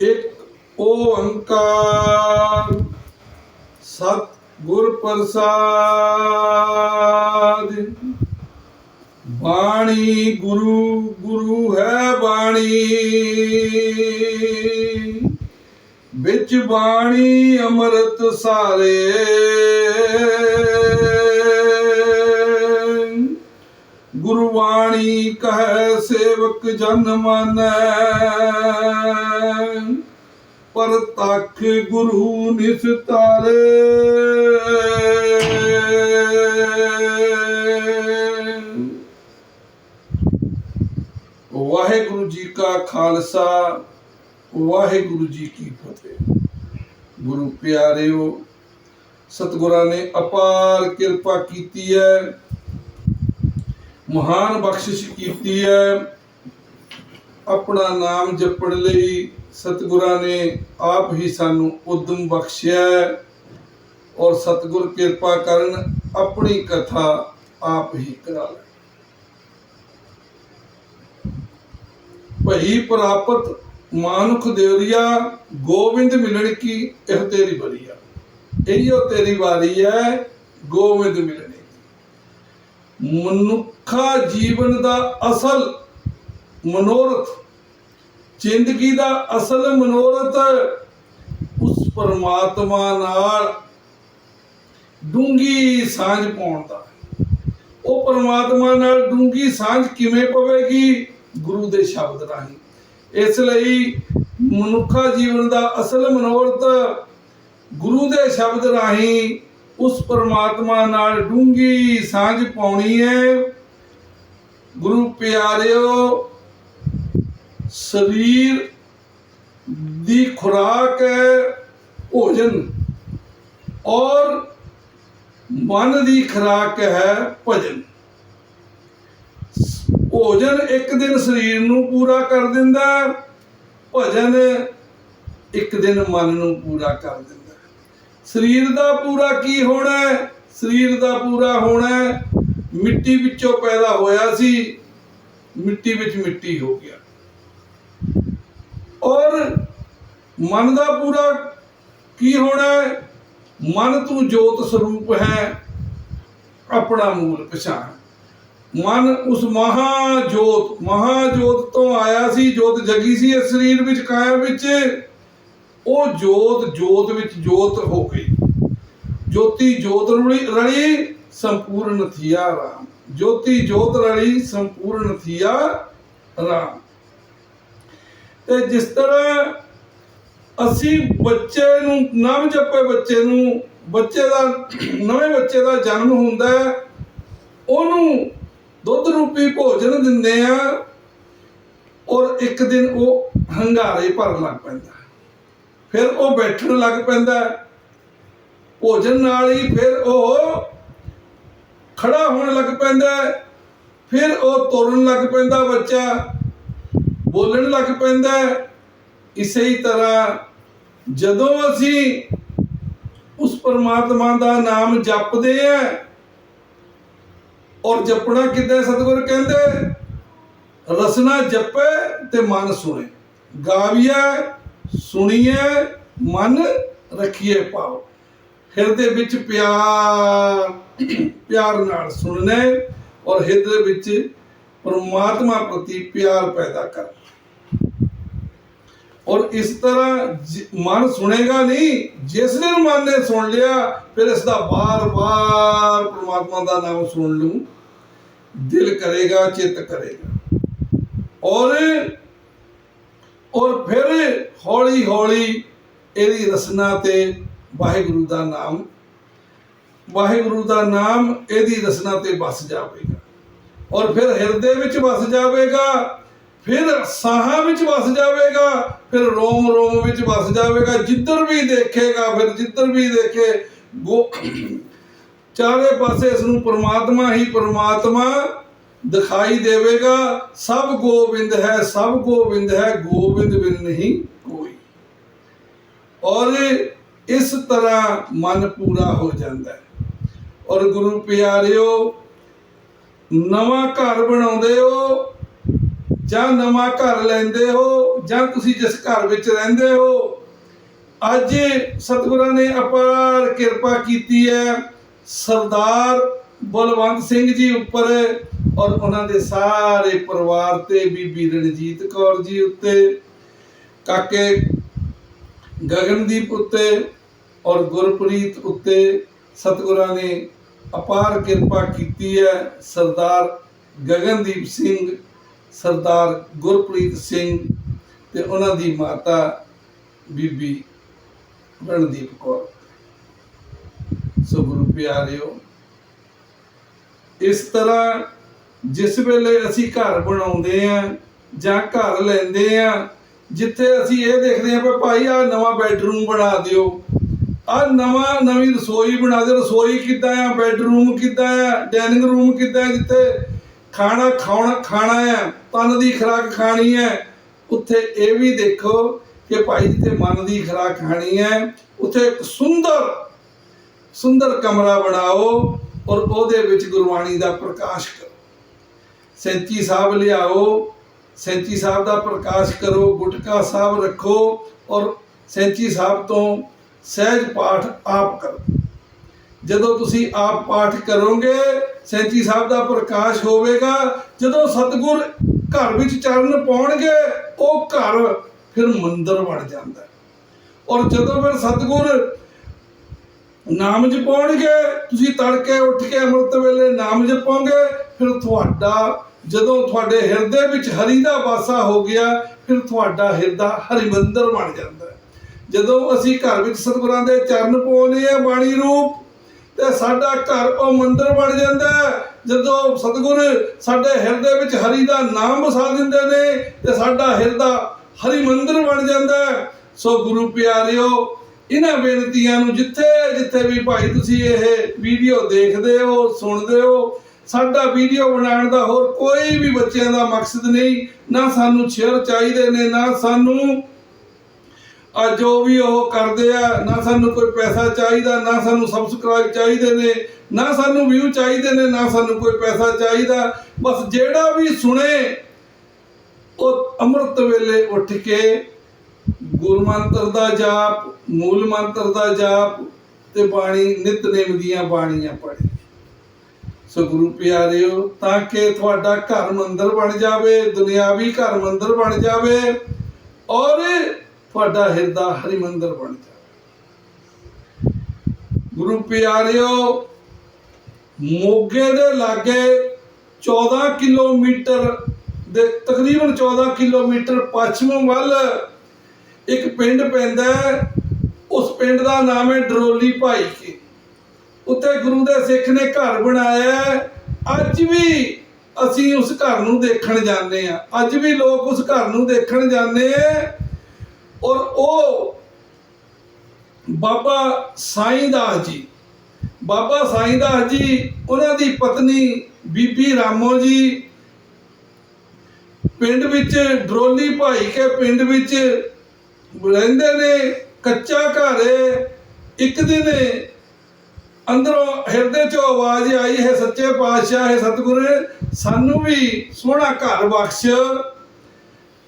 ਇੱਕ ਓੰਕਾਰ ਸਤ ਗੁਰ ਪ੍ਰਸਾਦ। ਬਾਣੀ ਗੁਰੂ ਗੁਰੂ ਹੈ ਬਾਣੀ। ਵਿੱਚ ਬਾਣੀ ਅੰਮ੍ਰਿਤ ਸਾਰੇ। ਗੁਰਬਾਣੀ ਕਹੈ ਸੇਵਕ ਜਨ ਮਾਨੈ। ਪਰ ਤਖ ਗੁਰੂ ਨਿਸਤਾਰੇ ਵਾਹਿਗੁਰੂ ਜੀ ਕਾ ਖਾਲਸਾ, ਵਾਹਿਗੁਰੂ ਜੀ ਕੀ ਫਤਿਹ। ਗੁਰੂ ਪਿਆਰਿਓ, ਸਤਿਗੁਰਾਂ ਨੇ ਅਪਾਰ ਕਿਰਪਾ ਕੀਤੀ ਹੈ। ਮਹਾਨ ਬਖਸ਼ਿਸ਼ ਕੀਤੀ ਹੈ। ਆਪਣਾ ਨਾਮ ਜਪਣ ਲਈ ਸਤਿਗੁਰਾਂ ਨੇ ਆਪ ਹੀ ਸਾਨੂੰ ਉਦਮ ਬਖਸ਼ਿਆ ਔਰ ਸਤਿਗੁਰ ਕਿਰਪਾ ਕਰਨ ਆਪਣੀ ਕਥਾ ਆਪ ਹੀ ਕਰਾ ਲੈ ਭਈ ਪ੍ਰਾਪਤ ਮਾਨੁਖ ਦੇਵਰੀਆ, ਗੋਬਿੰਦ ਮਿਲਣ ਕੀ, ਇਹ ਤੇਰੀ ਬਰੀਆ ਇਹੀਓ ਤੇਰੀ ਵਾਰੀ ਹੈ, ਗੋਬਿੰਦ ਮਿਲਣ। ਮਨੁੱਖਾ ਜੀਵਨ ਦਾ ਅਸਲ ਮਨੋਰਥ, ਜ਼ਿੰਦਗੀ ਦਾ ਅਸਲ ਮਨੋਰਥ ਉਸ ਪਰਮਾਤਮਾ ਨਾਲ ਡੂੰਗੀ ਸਾਂਝ ਪਾਉਣ ਦਾ। ਉਹ ਪਰਮਾਤਮਾ ਨਾਲ ਡੂੰਗੀ ਸਾਂਝ ਕਿਵੇਂ ਪਵੇਗੀ? ਗੁਰੂ ਦੇ ਸ਼ਬਦ ਰਾਹੀਂ। ਇਸ ਲਈ ਮਨੁੱਖਾ ਜੀਵਨ ਦਾ ਅਸਲ ਮਨੋਰਥ ਗੁਰੂ ਦੇ ਸ਼ਬਦ ਰਾਹੀਂ ਉਸ ਪਰਮਾਤਮਾ ਨਾਲ ਡੂੰਗੀ ਸਾਂਝ ਪਾਉਣੀ ਹੈ। ਗੁਰੂ ਪਿਆਰਿਓ, ਸਰੀਰ ਦੀ ਖੁਰਾਕ ਹੈ ਭੋਜਨ ਔਰ ਮਨ ਦੀ ਖੁਰਾਕ ਹੈ ਭਜਨ। ਭੋਜਨ ਇੱਕ ਦਿਨ ਸਰੀਰ ਨੂੰ ਪੂਰਾ ਕਰ ਦਿੰਦਾ, ਭਜਨ ਇੱਕ ਦਿਨ ਮਨ ਨੂੰ ਪੂਰਾ ਕਰ ਦਿੰਦਾ। ਸਰੀਰ ਦਾ ਪੂਰਾ ਕੀ ਹੋਣਾ ਹੈ? ਸਰੀਰ ਦਾ ਪੂਰਾ ਹੋਣਾ ਹੈ, ਮਿੱਟੀ ਵਿੱਚੋਂ ਪੈਦਾ ਹੋਇਆ ਸੀ। ਮਿੱਟੀ ਵਿੱਚ ਮਿੱਟੀ ਹੋ ਗਿਆ। ਔਰ ਮਨ ਦਾ ਪੂਰਾ ਕੀ ਹੋਣਾ ਹੈ? ਮਨ ਤੂੰ ਜੋਤ ਸਰੂਪ ਹੈ। ਆਪਣਾ ਮੂਲ ਪਛਾਣ। ਮਨ ਉਸ ਮਹਾ ਜੋਤ ਮਹਾ ਜੋਤ ਤੋਂ ਆਇਆ ਸੀ। ਜੋਤ ਜਗੀ ਸੀ ਇਸ ਸਰੀਰ ਵਿੱਚ ਕਾਇਮ ਵਿੱਚ। ਉਹ ਜੋਤ ਜੋਤ ਵਿੱਚ ਜੋਤ ਹੋ ਗਈ ਜੋਤੀ ਜੋਤ ਰਲੀ ਸੰਪੂਰਨ ਥੀਆ ਰਾਮ। ਜੋਤੀ ਜੋਤ ਰਲੀ, ਸੰਪੂਰਨ ਥੀਆ ਰਾਮ। ਤੇ ਜਿਸ ਤਰ੍ਹਾਂ ਅਸੀਂ ਬੱਚੇ ਨੂੰ, ਨਵ ਜਪੇ ਬੱਚੇ ਨੂੰ, ਬੱਚੇ ਦਾ, ਨਵੇਂ ਬੱਚੇ ਦਾ ਜਨਮ ਹੁੰਦਾ ਹੈ, ਉਹਨੂੰ ਦੁੱਧ ਰੂਪੀ ਭੋਜਨ ਦਿੰਦੇ ਆ ਔਰ ਇੱਕ ਦਿਨ ਉਹ ਹੰਗਾਰੇ ਭਰਨ ਲੱਗ ਪੈਂਦਾ। ਫਿਰ ਉਹ ਬੈਠਣ ਲੱਗ ਪੈਂਦਾ ਭੋਜਨ ਨਾਲ ਹੀ ਫਿਰ ਉਹ ਖੜਾ ਹੋਣ ਲੱਗ ਪੈਂਦਾ ਫਿਰ ਉਹ ਤੁਰਨ ਲੱਗ ਪੈਂਦਾ ਬੱਚਾ, ਬੋਲਣ ਲੱਗ ਪੈਂਦਾ ਇਸੇ ਹੀ ਤਰ੍ਹਾਂ ਜਦੋਂ ਅਸੀਂ ਉਸ ਪਰਮਾਤਮਾ ਦਾ ਨਾਮ ਜਪਦੇ ਆ ਔਰ ਜਪਣਾ ਕਿੱਦਾਂ ਸਤਿਗੁਰ ਕਹਿੰਦੇ? ਰਸਨਾ ਜਪੇ ਤੇ ਮਨ ਸੁਣੇ ਗਾਵੀਆ ਸੁਣੀਏ, ਮਨ ਰੱਖੀਏ ਪਾਓ ਹਿਰਦੇ ਵਿੱਚ ਪਿਆਰ ਪਿਆਰ ਨਾਲ ਸੁਣਨੇ ਔਰ ਹਿਰਦੇ ਵਿੱਚ ਪਰਮਾਤਮਾ ਪ੍ਰਤੀ ਪਿਆਰ ਪੈਦਾ ਕਰ ਔਰ ਇਸ ਤਰ੍ਹਾਂ ਮਨ ਸੁਣੇਗਾ ਨਹੀਂ, ਜਿਸ ਦਿਨ ਮਨ ਨੇ ਸੁਣ ਲਿਆ, ਫਿਰ ਇਸ ਦਾ ਬਾਰ-ਬਾਰ ਪ੍ਰਮਾਤਮਾ ਦਾ ਨਾਮ ਸੁਣ ਲੂੰ ਦਿਲ ਕਰੇਗਾ, ਚਿੱਤ ਕਰੇਗਾ। ਔਰ ਔਰ ਫਿਰ ਹੌਲੀ ਹੌਲੀ ਇਹਦੀ ਰਸਨਾ ਤੇ ਵਾਹਿਗੁਰੂ ਦਾ ਨਾਮ, ਵਾਹਿਗੁਰੂ ਦਾ ਨਾਮ ਇਹਦੀ ਰਸਨਾ ਤੇ ਵਸ ਜਾਵੇਗਾ। ਔਰ ਫਿਰ ਹਿਰਦੇ ਵਿੱਚ ਵਸ ਜਾਵੇਗਾ, ਫਿਰ ਸਾਹਾਂ ਵਿੱਚ ਵਸ ਜਾਵੇਗਾ, ਫਿਰ ਰੋਮ ਰੋਮ ਵਿੱਚ ਵਸ ਜਾਵੇਗਾ, ਜਿੱਧਰ ਵੀ ਦੇਖੇਗਾ, ਫਿਰ ਜਿੱਧਰ ਵੀ ਦੇਖੇ, ਗੋ ਚਾਰੇ ਪਾਸੇ ਇਸ ਨੂੰ ਪ੍ਰਮਾਤਮਾ ਹੀ ਪਰਮਾਤਮਾ ਦਿਖਾਈ ਦੇਵੇਗਾ, ਸਭ ਗੋਬਿੰਦ ਹੈ, ਸਭ ਗੋਬਿੰਦ ਹੈ, ਗੋਬਿੰਦ ਬਿਨ ਨਹੀਂ ਕੋਈ। ਔਰ ਇਸ ਤਰ੍ਹਾਂ ਮਨ ਪੂਰਾ ਹੋ ਜਾਂਦਾ ਹੈ। ਔਰ ਗੁਰੂ ਪਿਆਰਿਓ, ਨਵਾਂ ਘਰ ਬਣਾਉਂਦੇ ਹੋ, ਜਾਂ ਨਵਾਂ ਘਰ ਲੈਂਦੇ ਹੋ, ਜਾਂ ਤੁਸੀਂ ਜਿਸ ਘਰ ਵਿੱਚ ਰਹਿੰਦੇ ਹੋ, ਅੱਜ ਸਤਿਗੁਰਾਂ ਨੇ ਅਪਾਰ ਕਿਰਪਾ ਕੀਤੀ ਹੈ। ਸਰਦਾਰ ਬਲਵੰਤ ਸਿੰਘ ਜੀ ਉੱਪਰ ਔਰ ਉਹਨਾਂ ਦੇ ਸਾਰੇ ਪਰਿਵਾਰ ਤੇ ਬੀਬੀ ਰਣਜੀਤ ਕੌਰ ਜੀ ਉੱਤੇ, ਕਾਕੇ ਗਗਨਦੀਪ ਉੱਤੇ ਔਰ ਗੁਰਪ੍ਰੀਤ ਉੱਤੇ ਸਤਿਗੁਰਾਂ ਨੇ ਅਪਾਰ ਕਿਰਪਾ ਕੀਤੀ ਹੈ। ਸਰਦਾਰ ਗਗਨਦੀਪ ਸਿੰਘ, ਸਰਦਾਰ ਗੁਰਪ੍ਰੀਤ ਸਿੰਘ ਤੇ ਉਹਨਾਂ ਦੀ ਮਾਤਾ ਬੀਬੀ ਰਣਦੀਪ ਕੌਰ। ਸੋ ਗੁਰੂ ਪਿਆਰਿਓ, ਇਸ ਤਰ੍ਹਾਂ ਜਿਸ ਵੇਲੇ ਅਸੀਂ ਘਰ ਬਣਾਉਂਦੇ ਆ ਜਾਂ ਘਰ ਲੈਂਦੇ ਆ, ਜਿੱਥੇ ਅਸੀਂ ਇਹ ਦੇਖਦੇ ਆ ਵੀ ਭਾਈ ਆ ਨਵਾਂ ਬੈਡਰੂਮ ਬਣਾ ਦਿਓ। ਆ ਨਵਾਂ ਨਵੀਂ ਰਸੋਈ ਬਣਾ ਦਿਓ। ਰਸੋਈ ਕਿੱਦਾਂ ਆ? ਬੈਡਰੂਮ ਕਿੱਦਾਂ ਆ? ਡਾਈਨਿੰਗ ਰੂਮ ਕਿੱਦਾਂ ਜਿੱਥੇ ਖਾਣਾ ਖਾਣਾ ਖਾਣਾ ਹੈ ਤਨ ਦੀ ਖੁਰਾਕ ਖਾਣੀ ਹੈ ਉੱਥੇ ਇਹ ਵੀ ਦੇਖੋ ਕਿ ਭਾਈ ਜਿੱਥੇ ਮਨ ਦੀ ਖੁਰਾਕ ਖਾਣੀ ਹੈ ਉੱਥੇ ਇੱਕ ਸੁੰਦਰ ਸੁੰਦਰ ਕਮਰਾ ਬਣਾਓ ਔਰ ਉਹਦੇ ਵਿੱਚ ਗੁਰਬਾਣੀ ਦਾ ਪ੍ਰਕਾਸ਼ ਕਰੋ। ਸੈਂਚੀ ਸਾਹਿਬ ਲਿਆਓ, ਸੈਂਚੀ ਸਾਹਿਬ ਦਾ ਪ੍ਰਕਾਸ਼ ਕਰੋ, ਗੁਟਕਾ ਸਾਹਿਬ ਰੱਖੋ ਔਰ ਸੈਂਚੀ ਸਾਹਿਬ ਤੋਂ ਸਹਿਜ ਪਾਠ ਆਪ ਕਰੋ। ਜਦੋਂ ਤੁਸੀਂ ਆਪ ਪਾਠ ਕਰੋਗੇ, ਸੈਂਚੀ ਸਾਹਿਬ ਦਾ ਪ੍ਰਕਾਸ਼ ਹੋਵੇਗਾ। ਜਦੋਂ ਸਤਿਗੁਰ ਘਰ ਵਿੱਚ ਚਰਨ ਪਾਉਣਗੇ, ਉਹ ਘਰ ਫਿਰ ਮੰਦਰ ਬਣ ਜਾਂਦਾ ਔਰ ਜਦੋਂ ਫਿਰ ਸਤਿਗੁਰ ਨਾਮ ਜਪਾਉਣਗੇ, ਤੁਸੀਂ ਤੜਕੇ ਉੱਠ ਕੇ ਅੰਮ੍ਰਿਤ ਵੇਲੇ ਨਾਮ ਜਪੋਗੇ, ਫਿਰ ਤੁਹਾਡਾ ਜਦੋਂ ਤੁਹਾਡੇ ਹਿਰਦੇ ਵਿੱਚ ਹਰੀ ਦਾ ਵਾਸਾ ਹੋ ਗਿਆ, ਫਿਰ ਤੁਹਾਡਾ ਹਿਰਦਾ ਹਰਿਮੰਦਰ ਬਣ ਜਾਂਦਾ ਹੈ। ਜਦੋਂ ਅਸੀਂ ਘਰ ਵਿੱਚ ਸਤਿਗੁਰਾਂ ਦੇ ਚਰਨ ਪਾਉਂਦੇ ਆ ਬਾਣੀ ਰੂਪ, ਤੇ ਸਾਡਾ ਘਰ ਉਹ ਮੰਦਰ ਬਣ ਜਾਂਦਾ ਹੈ। ਜਦੋਂ ਸਤਿਗੁਰ ਸਾਡੇ ਹਿਰਦੇ ਵਿੱਚ ਹਰੀ ਦਾ ਨਾਮ ਵਸਾ ਦਿੰਦੇ ਨੇ, ਤੇ ਸਾਡਾ ਹਿਰਦਾ ਹਰੀ ਮੰਦਰ ਬਣ ਜਾਂਦਾ ਹੈ। ਸੋ ਗੁਰੂ ਪਿਆਰਿਓ, ਇਹਨਾਂ ਬੇਨਤੀਆਂ ਨੂੰ ਜਿੱਥੇ ਜਿੱਥੇ ਵੀ ਭਾਈ ਤੁਸੀਂ ਇਹ ਵੀਡੀਓ ਦੇਖਦੇ ਹੋ, ਸੁਣਦੇ ਹੋ ਸਾਡਾ ਵੀਡੀਓ ਬਣਾਉਣ ਦਾ ਹੋਰ ਕੋਈ ਵੀ ਬੱਚਿਆਂ ਦਾ ਮਕਸਦ ਨਹੀਂ, ਨਾ ਸਾਨੂੰ ਸ਼ੇਅਰ ਚਾਹੀਦੇ ਨੇ, ਨਾ ਸਾਨੂੰ ਆ ਜੋ ਵੀ ਉਹ ਕਰਦੇ ਆ, ਨਾ ਸਾਨੂੰ ਕੋਈ ਪੈਸਾ ਚਾਹੀਦਾ, ਨਾ ਸਾਨੂੰ ਸਬਸਕ੍ਰਾਈਬ ਚਾਹੀਦੇ ਨੇ, ਨਾ ਸਾਨੂੰ ਵਿਊ ਚਾਹੀਦੇ ਨੇ, ਨਾ ਸਾਨੂੰ ਕੋਈ ਪੈਸਾ ਚਾਹੀਦਾ। ਬਸ ਜਿਹੜਾ ਵੀ ਸੁਣੇ, ਉਹ ਅੰਮ੍ਰਿਤ ਵੇਲੇ ਉੱਠ ਕੇ ਗੁਰੂ ਮੰਤਰ ਦਾ ਜਾਪ, ਮੂਲ ਮੰਤਰ ਦਾ ਜਾਪ ਤੇ ਬਾਣੀ, ਨਿਤਨੇਮ ਦੀਆਂ ਬਾਣੀਆਂ ਪੜ੍ਹੇ। ਸੋ ਗੁਰੂ ਪਿਆਰਿਓ, ਤਾਂ ਕਿ ਤੁਹਾਡਾ ਘਰ ਮੰਦਰ ਬਣ ਜਾਵੇ, ਦੁਨਿਆਵੀ ਘਰ ਮੰਦਰ ਬਣ ਜਾਵੇ ਔਰ ਤੁਹਾਡਾ ਹਿਰਦਾ ਹਰੀ ਮੰਦਰ ਬਣ ਜਾਵੇ। ਗੁਰੂ ਪਿਆਰਿਓ, ਮੋਗੇ ਦੇ ਲਾਗੇ 14 ਕਿਲੋਮੀਟਰ ਦੇ, ਤਕਰੀਬਨ 14 ਕਿਲੋਮੀਟਰ ਪੱਛਮ ਵੱਲ ਇੱਕ ਪਿੰਡ ਪੈਂਦਾ ਹੈ। ਉਸ ਪਿੰਡ ਦਾ ਨਾਮ ਹੈ ਡਰੋਲੀ ਭਾਈ। ਕੇ ਉੱਥੇ ਗੁਰੂ ਦੇ ਸਿੱਖ ਨੇ ਘਰ ਬਣਾਇਆ ਅੱਜ ਵੀ ਅਸੀਂ ਉਸ ਘਰ ਨੂੰ ਦੇਖਣ ਜਾਂਦੇ ਆ ਅੱਜ ਵੀ ਲੋਕ ਉਸ ਘਰ ਨੂੰ ਦੇਖਣ ਜਾਂਦੇ ਆ ਔਰ ਉਹ ਬਾਬਾ ਸਾਈਂ ਦਾਸ ਜੀ, ਬਾਬਾ ਸਾਈਂ ਦਾਸ ਜੀ, ਉਹਨਾਂ ਦੀ ਪਤਨੀ ਬੀਬੀ ਰਾਮੋ ਜੀ, ਪਿੰਡ ਵਿੱਚ ਡਰੋਲੀ ਭਾਈ ਕੇ ਪਿੰਡ ਵਿੱਚ ਰਹਿੰਦੇ ਨੇ, ਕੱਚਾ ਘਰ ਹੈ। ਇੱਕ ਦਿਨ ਅੰਦਰੋਂ ਹਿਰਦੇ ਚੋਂ ਆਵਾਜ਼ ਆਈ, ਹੈ ਸੱਚੇ ਪਾਤਸ਼ਾਹ, ਹੈ ਸਤਿਗੁਰ, ਸਾਨੂੰ ਵੀ ਸੋਹਣਾ ਘਰ ਬਖਸ਼।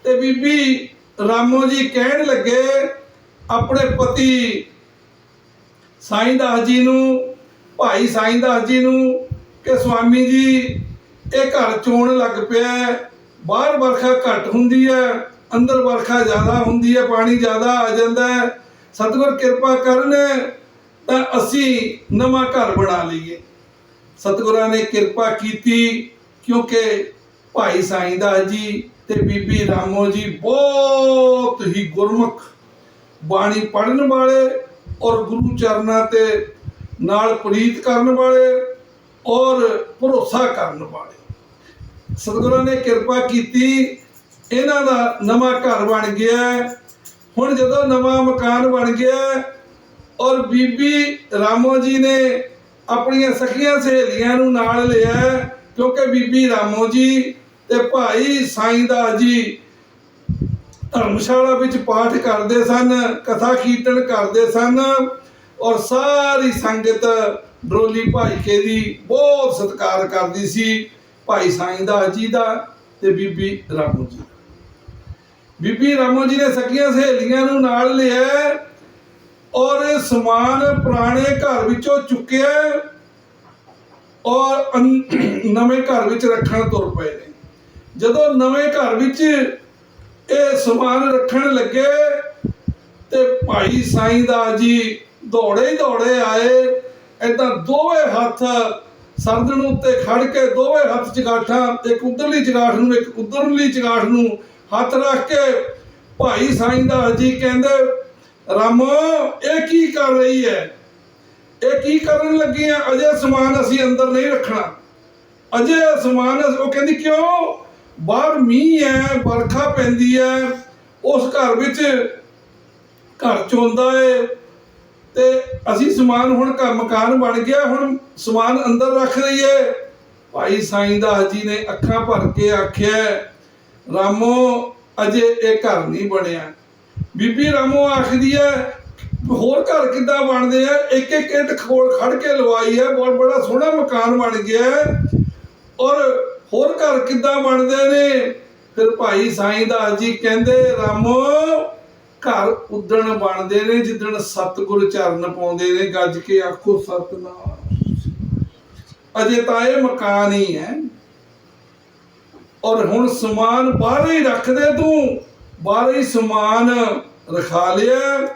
ਤੇ ਬੀਬੀ ਰਾਮੋ ਜੀ ਕਹਿਣ ਲੱਗੇ, ਆਪਣੇ ਪਤੀ ਸਾਈਂ ਦਾਸ ਜੀ ਨੂੰ, ਭਾਈ ਸਾਈਂ ਦਾਸ ਜੀ ਨੂੰ, ਕਿ ਸਵਾਮੀ ਜੀ, ਇਹ ਘਰ ਚੋਣ ਲੱਗ ਪਿਆ ਬਾਹਰ ਵਰਖਾ ਘੱਟ ਹੁੰਦੀ ਹੈ, ਅੰਦਰ ਵਰਖਾ ਜ਼ਿਆਦਾ ਹੁੰਦੀ ਹੈ, ਪਾਣੀ ਜ਼ਿਆਦਾ ਆ ਜਾਂਦਾ ਹੈ। ਸਤਿਗੁਰ ਕਿਰਪਾ ਕਰਨ ਤਾਂ ਅਸੀਂ ਨਵਾਂ ਘਰ ਬਣਾ ਲਈਏ। ਸਤਿਗੁਰਾਂ ਨੇ ਕਿਰਪਾ ਕੀਤੀ, ਕਿਉਂਕਿ ਭਾਈ ਸਾਈਂ ਦਾਸ ਜੀ ਤੇ ਬੀਬੀ ਰਾਮੋ ਜੀ ਬਹੁਤ ਹੀ ਗੁਰਮੁਖ ਬਾਣੀ ਪੜਨ ਵਾਲੇ ਔਰ ਗੁਰੂ ਚਰਨਾਂ ਤੇ ਨਾਲ ਪ੍ਰੀਤ ਕਰਨ ਵਾਲੇ ਔਰ ਭਰੋਸਾ ਕਰਨ ਵਾਲੇ। ਸਤਿਗੁਰਾਂ ਨੇ ਕਿਰਪਾ ਕੀਤੀ, ਇਹਨਾਂ ਦਾ ਨਵਾਂ ਘਰ ਬਣ ਗਿਆ। ਹੁਣ ਜਦੋਂ ਨਵਾਂ ਮਕਾਨ ਬਣ ਗਿਆ ਔਰ ਬੀਬੀ ਰਾਮੋ ਜੀ ਨੇ ਆਪਣੀਆਂ ਸਖੀਆਂ ਸਹੇਲੀਆਂ ਨੂੰ ਨਾਲ ਲਿਆ ਕਿਉਂਕਿ ਬੀਬੀ ਰਾਮੋ ਜੀ ਤੇ ਭਾਈ ਸਾਈਂ ਦਾਸ ਜੀ ਧਰਮਸ਼ਾਲਾ ਵਿੱਚ ਪਾਠ ਕਰਦੇ ਸਨ, ਕਥਾ ਕੀਰਤਨ ਕਰਦੇ ਸਨ ਔਰ ਸਾਰੀ ਸੰਗਤ ਡਰੋਲੀ ਭਾਈਕੇ ਦੀ ਬਹੁਤ ਸਤਿਕਾਰ ਕਰਦੀ ਸੀ ਭਾਈ ਸਾਈਂ ਦਾਸ ਜੀ ਦਾ ਤੇ ਬੀਬੀ ਰਾਮੋ ਜੀ ਬੀਬੀ ਰਾਮੋ ਜੀ ਨੇ ਸਕੀਆਂ ਸਹੇਲੀਆਂ ਨੂੰ ਨਾਲ ਲਿਆ ਔਰ ਇਹ ਸਮਾਨ ਪੁਰਾਣੇ ਘਰ ਵਿੱਚੋਂ ਚੁੱਕਿਆ ਔਰ ਨਵੇਂ ਘਰ ਵਿੱਚ ਰੱਖਣ ਤੁਰ ਪਏ ਨੇ। ਜਦੋਂ ਨਵੇਂ ਘਰ ਵਿੱਚ ਇਹ ਸਮਾਨ ਰੱਖਣ ਲੱਗੇ ਤੇ ਭਾਈ ਸਾਈਂ ਦਾ ਜੀ ਦੌੜੇ ਹੀ ਦੌੜੇ ਆਏ, ਏਦਾਂ ਦੋਵੇਂ ਹੱਥ ਸਰਦਣ ਉੱਤੇ ਖੜ ਕੇ ਦੋਵੇਂ ਹੱਥ ਚਗਾਠਾਂ ਇੱਕ ਉਧਰਲੀ ਚਗਾਠ ਨੂੰ, ਇੱਕ ਉਧਰਲੀ ਚਗਾਠ ਨੂੰ ਹੱਥ ਰੱਖ ਕੇ ਭਾਈ ਸਾਈਂ ਦਾ ਜੀ ਕਹਿੰਦੇ ਰਾਮੋ, ਇਹ ਕੀ ਕਰ ਰਹੀ ਹੈ? ਇਹ ਕੀ ਕਰਨ ਲੱਗੀ ਆ? ਅਜੇ ਸਮਾਨ ਅਸੀਂ ਅੰਦਰ ਨਹੀਂ ਰੱਖਣਾ। ਅਜੇ ਸਮਾਨ ਉਹ ਕਹਿੰਦੀ, ਕਿਉਂ? ਬਾਹਰ ਮੀਂਹ ਹੈ, ਵਰਖਾ ਪੈਂਦੀ ਹੈ। ਉਸ ਘਰ ਵਿੱਚ ਘਰ ਚੋਂਦਾ ਏ। ਤੇ ਅਸੀਂ ਸਮਾਨ ਹੁਣ ਘਰ ਮਕਾਨ ਬਣ ਗਿਆ, ਹੁਣ ਸਮਾਨ ਅੰਦਰ ਰੱਖ ਲਈਏ ਭਾਈ ਸਾਈਂ ਦਾਸ ਜੀ ਨੇ ਅੱਖਾਂ ਭਰ ਕੇ ਆਖਿਆ, ਰਾਮੋ, ਅਜੇ ਇਹ ਘਰ ਨਹੀਂ ਬਣਿਆ। ਬੀਬੀ ਰਾਮੋ ਆਖਦੀ ਹੈ ਹੋਰ ਘਰ ਕਿੱਦਾਂ ਬਣਦੇ ਆ ਇੱਕ ਇੱਕ ਇੱਟ ਖੋਲ ਖੜ ਕੇ ਲਵਾਈ ਹੈ ਬਹੁਤ ਬੜਾ ਸੋਹਣਾ ਮਕਾਨ ਬਣ ਗਿਆ ਔਰ ਹੋਰ ਘਰ ਕਿੱਦਾਂ ਬਣਦੇ ਨੇ? ਫਿਰ ਭਾਈ ਸਾਈਂ ਦਾਸ ਜੀ ਕਹਿੰਦੇ, ਰਾਮੋ, ਘਰ ਉਦਣ ਬਣਦੇ ਨੇ, ਜਿੱਦਣ ਸਤਿਗੁਰ ਚਰਨ ਪਾਉਂਦੇ ਨੇ। ਗੱਜ ਕੇ ਆਖੋ, ਸਤਨਾਮ। ਅਜੇ ਤਾਂ ਇਹ ਮਕਾਨ ਹੀ ਹੈ ਔਰ ਹੁਣ ਸਮਾਨ ਬਾਹਰ ਹੀ ਰੱਖ ਦੇ ਤੂੰ। ਬਾਹਰ ਸਮਾਨ ਰਖਾ ਲਿਆ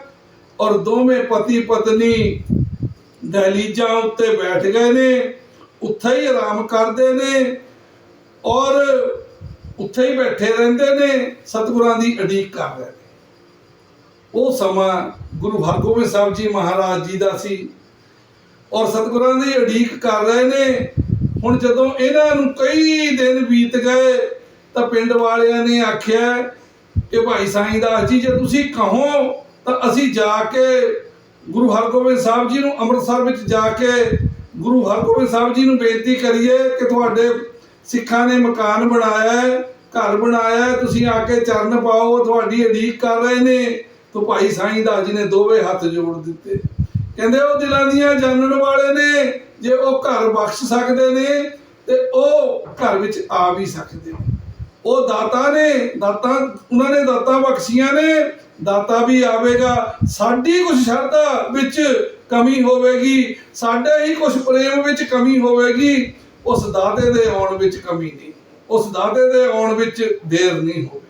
ਔਰ ਦੋਵੇਂ ਪਤੀ ਪਤਨੀ ਦਹਲੀਜਾਂ ਉੱਤੇ ਬੈਠ ਗਏ ਨੇ, ਉੱਥੇ ਹੀ ਆਰਾਮ ਕਰਦੇ ਨੇ ਔਰ ਉੱਥੇ ਹੀ ਬੈਠੇ ਰਹਿੰਦੇ ਨੇ, ਸਤਿਗੁਰਾਂ ਦੀ ਅਡੀਕ ਕਰ ਰਹੇ ਨੇ। ਉਹ ਸਮਾਂ ਗੁਰੂ ਹਰਗੋਬਿੰਦ ਸਾਹਿਬ ਜੀ ਮਹਾਰਾਜ ਜੀ ਦਾ ਸੀ ਔਰ ਸਤਿਗੁਰਾਂ ਦੀ ਅਡੀਕ ਕਰ ਰਹੇ ਨੇ। ਹੁਣ ਜਦੋਂ ਇਹਨਾਂ ਨੂੰ ਕਈ ਦਿਨ ਬੀਤ ਗਏ ਤਾਂ ਪਿੰਡ ਵਾਲਿਆਂ ਨੇ ਆਖਿਆ ਇਹ ਭਾਈ ਸਾਈਂ ਦਾਸ ਜੀ, ਜੇ ਤੁਸੀਂ ਕਹੋ, ਤਾਂ ਅਸੀਂ ਜਾ ਕੇ ਗੁਰੂ ਹਰਗੋਬਿੰਦ ਸਾਹਿਬ ਜੀ ਨੂੰ ਅੰਮ੍ਰਿਤਸਰ ਵਿੱਚ ਜਾ ਕੇ ਗੁਰੂ ਹਰਗੋਬਿੰਦ ਸਾਹਿਬ ਜੀ ਨੂੰ ਬੇਨਤੀ ਕਰੀਏ ਕਿ ਤੁਹਾਡੇ ਸਿੱਖਾਂ ਨੇ ਮਕਾਨ ਬਣਾਇਆ ਹੈ, ਘਰ ਬਣਾਇਆ ਹੈ, ਤੁਸੀਂ ਆ ਕੇ ਚਰਨ ਪਾਓ, ਤੁਹਾਡੀ ਉਡੀਕ ਕਰ ਰਹੇ ਨੇ। ਤਾਂ ਭਾਈ ਸਾਈਂ ਦਾਸ ਜੀ ਨੇ ਦੋਵੇਂ ਹੱਥ ਜੋੜ ਦਿੱਤੇ। ਕਹਿੰਦੇ ਉਹ ਦਿਲਾਂ ਦੀਆਂ ਜਾਣਨ ਵਾਲੇ ਨੇ, ਜੇ ਉਹ ਘਰ ਬਖਸ਼ ਸਕਦੇ ਨੇ, ਤੇ ਉਹ ਘਰ ਵਿੱਚ ਆ ਵੀ ਸਕਦੇ ਉਹ ਦਾਤਾ ਨੇ, ਦਾਤਾ, ਉਹਨਾਂ ਨੇ ਦਾਤਾ ਬਖਸ਼ੀਆਂ ਨੇ, ਦਾਤਾ ਵੀ ਆਵੇਗਾ। ਸਾਡੀ ਕੁਝ ਸ਼ਰਧਾ ਵਿੱਚ ਕਮੀ ਹੋਵੇਗੀ, ਸਾਡੇ ਹੀ ਕੁਝ ਪ੍ਰੇਮ ਵਿੱਚ ਕਮੀ ਹੋਵੇਗੀ, ਉਸ ਦਾਤੇ ਦੇ ਆਉਣ ਵਿੱਚ ਕਮੀ ਨਹੀਂ, ਉਸ ਦਾਤੇ ਦੇ ਆਉਣ ਵਿੱਚ ਦੇਰ ਨਹੀਂ ਹੋਵੇ।